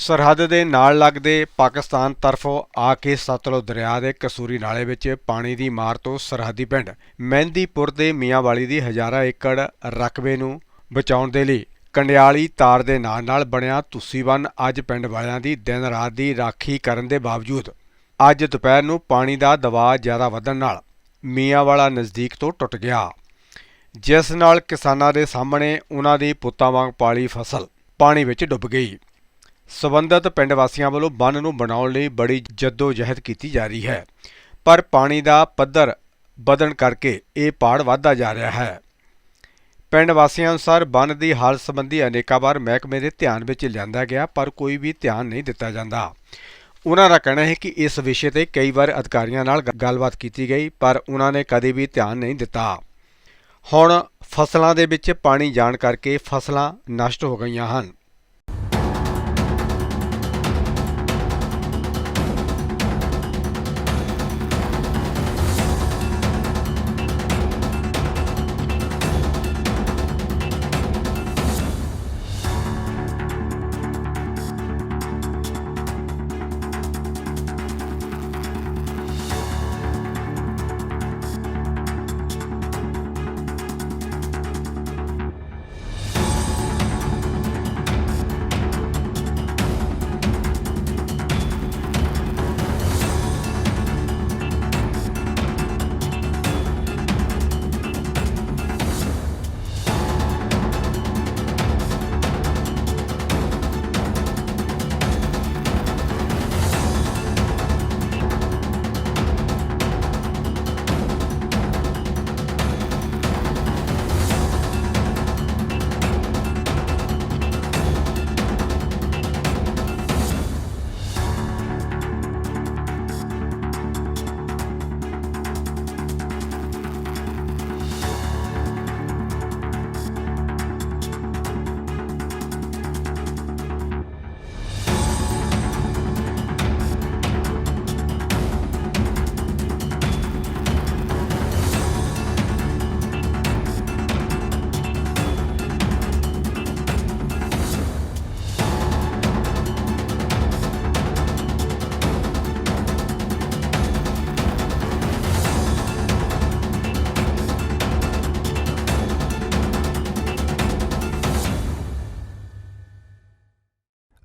ਸਰਹੱਦ ਦੇ ਨਾਲ ਲੱਗਦੇ ਪਾਕਿਸਤਾਨ ਤਰਫੋਂ ਆ ਕੇ ਸਤਲੁਜ ਦਰਿਆ ਦੇ ਕਸੂਰੀ ਨਾਲੇ ਵਿੱਚ ਪਾਣੀ ਦੀ ਮਾਰ ਤੋਂ ਸਰਹੱਦੀ ਪਿੰਡ ਮਹਿੰਦੀਪੁਰ ਦੇ ਮੀਆਂਵਾਲੀ ਦੀ ਹਜ਼ਾਰਾਂ ਏਕੜ ਰਕਬੇ ਨੂੰ ਬਚਾਉਣ ਦੇ ਲਈ ਕੰਡਿਆਲੀ ਤਾਰ ਦੇ ਨਾਲ ਨਾਲ ਬਣਿਆ ਤੁਸੀਂ ਅੱਜ ਪਿੰਡ ਵਾਲਿਆਂ ਦੀ ਦਿਨ ਰਾਤ ਦੀ ਰਾਖੀ ਕਰਨ ਦੇ ਬਾਵਜੂਦ ਅੱਜ ਦੁਪਹਿਰ ਨੂੰ ਪਾਣੀ ਦਾ ਦਬਾਅ ਜ਼ਿਆਦਾ ਵਧਣ ਨਾਲ ਮੀਆਂਵਾਲਾ ਨਜ਼ਦੀਕ ਤੋਂ ਟੁੱਟ ਗਿਆ, ਜਿਸ ਨਾਲ ਕਿਸਾਨਾਂ ਦੇ ਸਾਹਮਣੇ ਉਹਨਾਂ ਦੀ ਪੁੱਤਾਂ ਵਾਂਗ ਪਾਲੀ ਫਸਲ ਪਾਣੀ ਵਿੱਚ ਡੁੱਬ ਗਈ। ਸਬੰਧਤ ਪਿੰਡ ਵਾਸੀਆਂ ਵੱਲੋਂ ਬੰਨ ਨੂੰ ਬਣਾਉਣ ਲਈ ਬੜੀ ਜਹਿਦ ਕੀਤੀ ਜਾ ਰਹੀ ਹੈ। ਪਰ ਪਾਣੀ ਦਾ ਪੱਧਰ ਵਧਣ ਕਰਕੇ ਇਹ ਪਾੜ ਵਧਦਾ ਜਾ ਰਿਹਾ ਹੈ। ਪਿੰਡ ਵਾਸੀਆਂ ਅਨੁਸਾਰ ਬੰਨ ਦੀ ਹਾਲਤ ਸੰਬੰਧੀ ਅਨੇਕਾਂ ਵਾਰ ਮਹਿਕਮੇ ਦੇ ਧਿਆਨ ਵਿੱਚ ਲਿਆਂਦਾ ਗਿਆ, ਪਰ ਕੋਈ ਵੀ ਧਿਆਨ ਨਹੀਂ ਦਿੱਤਾ ਜਾਂਦਾ। ਉਹਨਾਂ ਦਾ ਕਹਿਣਾ ਹੈ ਕਿ ਇਸ ਵਿਸ਼ੇ ਤੇ ਕਈ ਵਾਰ ਅਧਿਕਾਰੀਆਂ ਨਾਲ ਗੱਲਬਾਤ ਕੀਤੀ ਗਈ, ਪਰ ਉਹਨਾਂ ਨੇ ਕਦੇ ਵੀ ਧਿਆਨ ਨਹੀਂ ਦਿੱਤਾ। ਹੁਣ ਫਸਲਾਂ ਦੇ ਵਿੱਚ ਪਾਣੀ ਜਾਣ ਕਰਕੇ ਫਸਲਾਂ ਨਸ਼ਟ ਹੋ ਗਈਆਂ ਹਨ।